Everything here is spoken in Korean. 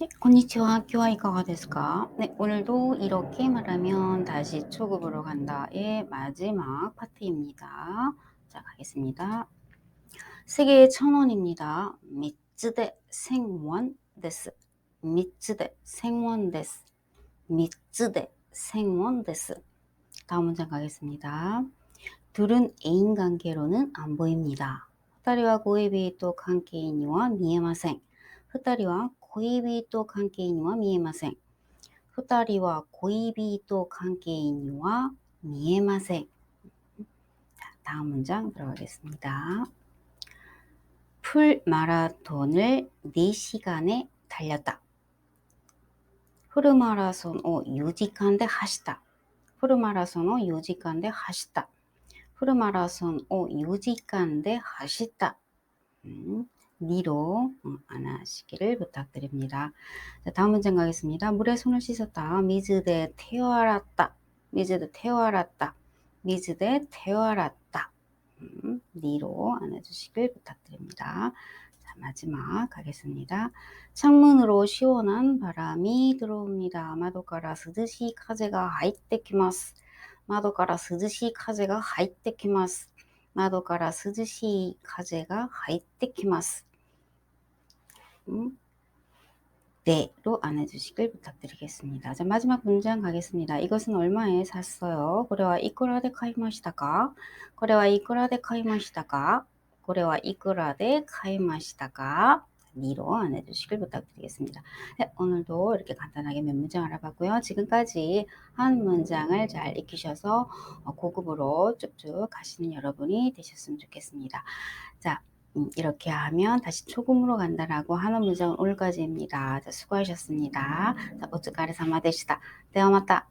네, 건니치와 교와이카가 데스까? 네, 오늘도 이렇게 말하면 다시 초급으로 간다의 마지막 파트입니다. 자, 가겠습니다. 세계의 천원입니다. 미츠데 생원 데스. 미츠데 생원 데스. 미츠데 생원 데스. 다음 문장 가겠습니다. 둘은 애인 관계로는 안 보입니다. 후다리와 고에비 또 관계인이와 미에마생. 후다리와 恋人関係には見えません。二人は恋人関係には見えません。 자, 다음 문장 들어가겠습니다. 풀 마라톤을 4시간에 달렸다. 풀 마라톤을 4시간에 하시다. 풀 마라톤을 4시간에 하시다. 풀 마라톤을 4시간에 하시다. 음, 니로 음, 안아시기를 부탁드립니다. 자, 다음 문장 가겠습니다. 물에 손을 씻었다. 미즈대 태어알았다. 미즈대 태어알았다. 미즈대 태어알았다. 음, 니로 안아주시길 부탁드립니다. 자, 마지막 가겠습니다. 창문으로 시원한 바람이 들어옵니다. 마도카라 스즈시 카제가 하이테키마스. 마도카라 스즈시 카제가 하이테키마스. 마도카라 스즈시 카제가 하이테키마스. 음, 네로 안 해주시길 부탁드리겠습니다. 자, 마지막 문장 가겠습니다. 이것은 얼마에 샀어요? 고래와 이꾸라데 카이마시다가 고래와 이꾸라데 카이마시다가 고래와 이쿠라데 카이마시다가 니로 안 해주시길 부탁드리겠습니다. 네, 오늘도 이렇게 간단하게 몇 문장 알아봤고요. 지금까지 한 문장을 잘 익히셔서 어, 고급으로 쭉쭉 가시는 여러분이 되셨으면 좋겠습니다. 자, 음, 이렇게 하면 다시 초급으로 간다라고 하는 문장은 오늘까지입니다. 자, 수고하셨습니다. 자, 오츠카레 사마 되시다. 대화 맞다.